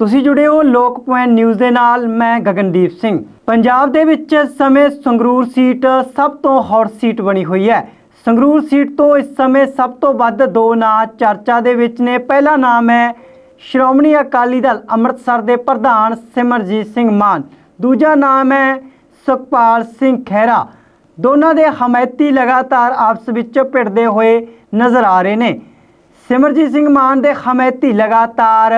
ਤੁਸੀਂ ਜੁੜੇ ਹੋ ਲੋਕ ਪੁਆਇੰਟ ਨਿਊਜ਼ ਦੇ ਨਾਲ, ਮੈਂ ਗਗਨਦੀਪ ਸਿੰਘ। ਪੰਜਾਬ ਦੇ ਵਿੱਚ ਸਮੇਂ ਸੰਗਰੂਰ ਸੀਟ ਸਭ ਤੋਂ ਹੌਟ ਸੀਟ ਬਣੀ ਹੋਈ ਹੈ। ਸੰਗਰੂਰ ਸੀਟ ਤੋਂ ਇਸ ਸਮੇਂ ਸਭ ਤੋਂ ਵੱਧ ਦੋ ਨਾਂ ਚਰਚਾ ਦੇ ਵਿੱਚ ਨੇ। ਪਹਿਲਾ ਨਾਮ ਹੈ ਸ਼੍ਰੋਮਣੀ ਅਕਾਲੀ ਦਲ ਅੰਮ੍ਰਿਤਸਰ ਦੇ ਪ੍ਰਧਾਨ ਸਿਮਰਜੀਤ ਸਿੰਘ ਮਾਨ। ਦੂਜਾ ਨਾਮ ਹੈ ਸੁਖਪਾਲ ਸਿੰਘ ਖਹਿਰਾ। ਦੋਨਾਂ ਦੇ ਹਮਾਇਤੀ ਲਗਾਤਾਰ ਆਪਸ ਵਿੱਚ ਭਿੜਦੇ ਹੋਏ ਨਜ਼ਰ ਆ ਰਹੇ ਨੇ। ਸਿਮਰਜੀਤ ਸਿੰਘ ਮਾਨ ਦੇ ਹਮਾਇਤੀ ਲਗਾਤਾਰ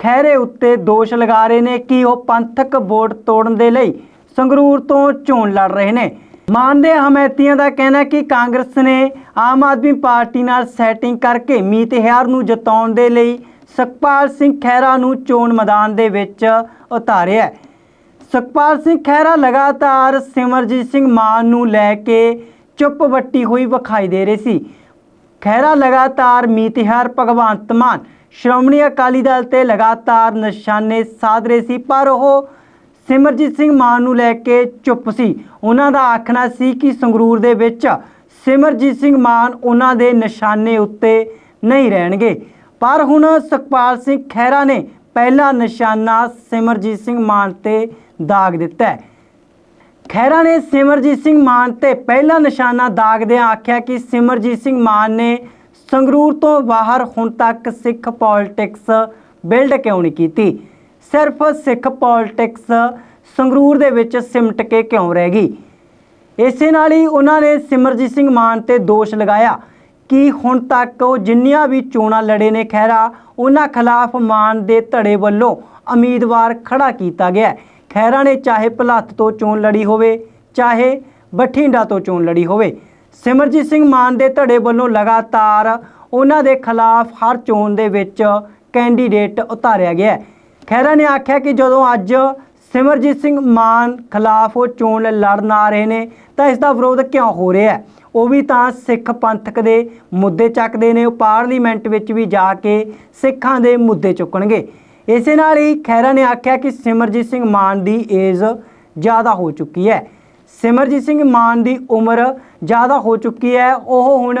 ਖਹਿਰੇ ਉੱਤੇ ਦੋਸ਼ ਲਗਾ ਰਹੇ ਨੇ ਕਿ ਉਹ ਪੰਥਕ ਵੋਟ ਤੋੜਨ ਦੇ ਲਈ ਸੰਗਰੂਰ ਤੋਂ ਚੋਣ ਲੜ ਰਹੇ ਨੇ। ਮਾਨ ਦੇ ਹਮਾਇਤੀਆਂ ਦਾ ਕਹਿਣਾ ਕਿ ਕਾਂਗਰਸ ਨੇ ਆਮ ਆਦਮੀ ਪਾਰਟੀ ਨਾਲ ਸੈਟਿੰਗ ਕਰਕੇ ਮੀਤ ਹੈਰ ਨੂੰ ਜਿਤਾਉਣ ਦੇ ਲਈ ਸੁਖਪਾਲ ਸਿੰਘ ਖਹਿਰਾ ਨੂੰ ਚੋਣ ਮੈਦਾਨ ਦੇ ਵਿੱਚ ਉਤਾਰਿਆ ਹੈ। ਸੁਖਪਾਲ ਸਿੰਘ ਖਹਿਰਾ ਲਗਾਤਾਰ ਸਿਮਰਜੀਤ ਸਿੰਘ ਮਾਨ ਨੂੰ ਲੈ ਕੇ ਚੁੱਪ ਵੱਟੀ ਹੋਈ ਵਿਖਾਈ ਦੇ ਰਹੇ ਸੀ। ਖਹਿਰਾ ਲਗਾਤਾਰ ਮੀਤਿਹਾਰ ਭਗਵੰਤ ਮਾਨ ਸ਼੍ਰੋਮਣੀ ਅਕਾਲੀ ਦਲ ਤੇ ਲਗਾਤਾਰ ਨਿਸ਼ਾਨੇ ਸਾਧ ਰਹੇ ਸੀ, ਪਰ ਉਹ ਸਿਮਰਜੀਤ ਸਿੰਘ ਮਾਨ ਨੂੰ ਲੈ ਕੇ ਚੁੱਪ ਸੀ। ਉਹਨਾਂ ਦਾ ਆਖਣਾ ਸੀ ਕਿ ਸੰਗਰੂਰ ਦੇ ਵਿੱਚ ਸਿਮਰਜੀਤ ਸਿੰਘ ਮਾਨ ਉਹਨਾਂ ਦੇ ਨਿਸ਼ਾਨੇ ਉੱਤੇ ਨਹੀਂ ਰਹਿਣਗੇ। ਪਰ ਹੁਣ ਸੁਖਪਾਲ ਸਿੰਘ ਖਹਿਰਾ ਨੇ ਪਹਿਲਾ ਨਿਸ਼ਾਨਾ ਸਿਮਰਜੀਤ ਸਿੰਘ ਮਾਨ ਤੇ ਦਾਗ ਦਿੱਤਾ ਖਹਿਰਾ ਨੇ ਸਿਮਰਜੀਤ ਸਿੰਘ ਮਾਨ ਤੇ ਪਹਿਲਾ ਨਿਸ਼ਾਨਾ ਦਾਗਦਿਆਂ ਆਖਿਆ ਕਿ ਸਿਮਰਜੀਤ ਸਿੰਘ ਮਾਨ ਨੇ ਸੰਗਰੂਰ ਤੋਂ ਬਾਹਰ ਹੁਣ ਤੱਕ ਸਿੱਖ ਪੋਲਿਟਿਕਸ ਬਿਲਡ ਕਿਉਂ ਨਹੀਂ ਕੀਤੀ? ਸਿਰਫ ਸਿੱਖ ਪੋਲਿਟਿਕਸ ਸੰਗਰੂਰ ਦੇ ਵਿੱਚ ਸਿਮਟ ਕੇ ਕਿਉਂ ਰਹਿ ਗਈ? ਇਸੇ ਨਾਲ ਹੀ ਉਹਨਾਂ ਨੇ ਸਿਮਰਜੀਤ ਸਿੰਘ ਮਾਨ ਤੇ ਦੋਸ਼ ਲਗਾਇਆ ਕਿ ਹੁਣ ਤੱਕ ਉਹ ਜਿੰਨੀਆਂ ਵੀ ਚੋਣਾਂ ਲੜੇ ਨੇ ਖਹਿਰਾ, ਉਹਨਾਂ ਖਿਲਾਫ ਮਾਨ ਦੇ ਧੜੇ ਵੱਲੋਂ ਉਮੀਦਵਾਰ ਖੜਾ ਕੀਤਾ ਗਿਆ ਖਹਿਰਾ ਨੇ ਚਾਹੇ ਭਲੱਥ ਤੋਂ ਚੋਣ ਲੜੀ ਹੋਵੇ, ਚਾਹੇ ਬਠਿੰਡਾ ਤੋਂ ਚੋਣ ਲੜੀ ਹੋਵੇ ਸਿਮਰਜੀਤ ਸਿੰਘ ਮਾਨ ਦੇ ਧੜੇ ਵੱਲੋਂ ਲਗਾਤਾਰ ਉਹਨਾਂ ਦੇ ਖਿਲਾਫ ਹਰ ਚੋਣ ਦੇ ਵਿੱਚ ਕੈਂਡੀਡੇਟ ਉਤਾਰਿਆ ਗਿਆ ਖਹਿਰਾ ਨੇ ਆਖਿਆ ਕਿ ਜਦੋਂ ਅੱਜ ਸਿਮਰਜੀਤ ਸਿੰਘ ਮਾਨ ਖਿਲਾਫ ਉਹ ਚੋਣ ਲੜਨ ਆ ਰਹੇ ਨੇ, ਤਾਂ ਇਸ ਦਾ ਵਿਰੋਧ ਕਿਉਂ ਹੋ ਰਿਹਾ ਹੈ? ਉਹ ਵੀ ਤਾਂ ਸਿੱਖ ਪੰਥਕ ਦੇ ਮੁੱਦੇ ਚੱਕਦੇ ਨੇ, ਉਹ ਪਾਰਲੀਮੈਂਟ ਵਿੱਚ ਵੀ ਜਾ ਕੇ ਸਿੱਖਾਂ ਦੇ ਮੁੱਦੇ ਚੁੱਕਣਗੇ। ਇਸੇ ਨਾਲ ਹੀ ਖਹਿਰਾ ਨੇ ਆਖਿਆ ਕਿ ਸਿਮਰਜੀਤ ਸਿੰਘ ਮਾਨ ਦੀ ਏਜ ਜ਼ਿਆਦਾ ਹੋ ਚੁੱਕੀ ਹੈ। ਸਿਮਰਜੀਤ ਸਿੰਘ ਮਾਨ ਦੀ ਉਮਰ ਜ਼ਿਆਦਾ ਹੋ ਚੁੱਕੀ ਹੈ। ਉਹ ਹੁਣ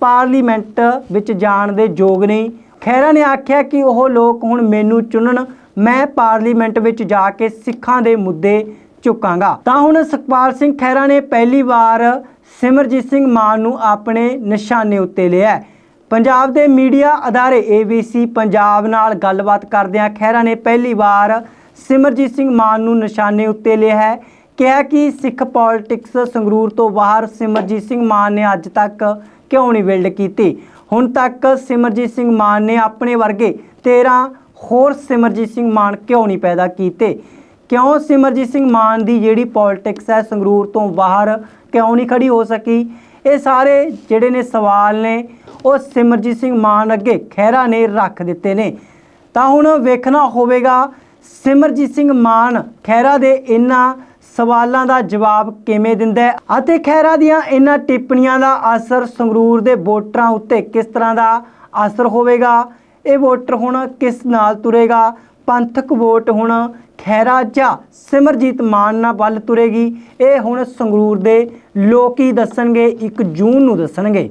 ਪਾਰਲੀਮੈਂਟ ਵਿੱਚ ਜਾਣ ਦੇ ਯੋਗ ਨਹੀਂ। ਖਹਿਰਾ ਨੇ ਆਖਿਆ ਕਿ ਉਹ ਲੋਕ ਹੁਣ ਮੈਨੂੰ ਚੁਣਨ, ਮੈਂ ਪਾਰਲੀਮੈਂਟ ਵਿੱਚ ਜਾ ਕੇ ਸਿੱਖਾਂ ਦੇ ਮੁੱਦੇ ਚੁੱਕਾਂਗਾ। ਤਾਂ ਹੁਣ ਸੁਖਪਾਲ ਸਿੰਘ ਖਹਿਰਾ ਨੇ ਪਹਿਲੀ ਵਾਰ ਸਿਮਰਜੀਤ ਸਿੰਘ ਮਾਨ ਨੂੰ ਆਪਣੇ ਨਿਸ਼ਾਨੇ ਉੱਤੇ ਲਿਆ ਪੰਜਾਬ ਦੇ ਮੀਡੀਆ ਅਦਾਰੇ ABC ਪੰਜਾਬ ਨਾਲ ਗੱਲਬਾਤ ਕਰਦਿਆਂ ਖਹਿਰਾ ਨੇ ਪਹਿਲੀ ਵਾਰ ਸਿਮਰਜੀਤ ਸਿੰਘ ਮਾਨ ਨੂੰ ਨਿਸ਼ਾਨੇ ਉੱਤੇ ਲਿਆ ਹੈ। ਕਿਹਾ ਕਿ ਸਿੱਖ ਪੋਲਿਟਿਕਸ ਸੰਗਰੂਰ ਤੋਂ ਬਾਹਰ ਸਿਮਰਜੀਤ ਸਿੰਘ ਮਾਨ ਨੇ ਅੱਜ ਤੱਕ ਕਿਉਂ ਨਹੀਂ ਬਿਲਡ ਕੀਤੀ? ਹੁਣ ਤੱਕ ਸਿਮਰਜੀਤ ਸਿੰਘ ਮਾਨ ਨੇ ਆਪਣੇ ਵਰਗੇ 13 ਹੋਰ ਸਿਮਰਜੀਤ ਸਿੰਘ ਮਾਨ ਕਿਉਂ ਨਹੀਂ ਪੈਦਾ ਕੀਤੇ? ਕਿਉਂ ਸਿਮਰਜੀਤ ਸਿੰਘ ਮਾਨ ਦੀ ਜਿਹੜੀ ਪੋਲਿਟਿਕਸ ਹੈ ਸੰਗਰੂਰ ਤੋਂ ਬਾਹਰ ਕਿਉਂ ਨਹੀਂ ਖੜੀ ਹੋ ਸਕੀ? ਇਹ ਸਾਰੇ ਜਿਹੜੇ ਨੇ ਸਵਾਲ ਨੇ, ਉਹ ਸਿਮਰਜੀਤ ਸਿੰਘ ਮਾਨ ਅੱਗੇ ਖਹਿਰਾ ਨੇ ਰੱਖ ਦਿੱਤੇ ਨੇ। ਤਾਂ ਹੁਣ ਵੇਖਣਾ ਹੋਵੇਗਾ, ਸਿਮਰਜੀਤ ਸਿੰਘ ਮਾਨ ਖਹਿਰਾ ਦੇ ਇਹਨਾਂ ਸਵਾਲਾਂ ਦਾ ਜਵਾਬ ਕਿਵੇਂ ਦਿੰਦਾ ਹੈ ਅਤੇ ਖਹਿਰਾ ਦੀਆਂ ਇਹਨਾਂ ਟਿੱਪਣੀਆਂ ਦਾ ਅਸਰ ਸੰਗਰੂਰ ਦੇ ਵੋਟਰਾਂ ਉੱਤੇ ਕਿਸ ਤਰ੍ਹਾਂ ਦਾ ਅਸਰ ਹੋਵੇਗਾ? ਇਹ ਵੋਟਰ ਹੁਣ ਕਿਸ ਨਾਲ ਤੁਰੇਗਾ? ਪੰਥਕ ਵੋਟ ਹੁਣ ਖਹਿਰਾ ਜਾਂ ਸਿਮਰਜੀਤ ਮਾਨ ਵੱਲ ਤੁਰੇਗੀ। ਇਹ ਹੁਣ ਸੰਗਰੂਰ ਦੇ ਲੋਕ ਹੀ ਦੱਸਣਗੇ 1 ਜੂਨ ਨੂੰ ਦੱਸਣਗੇ।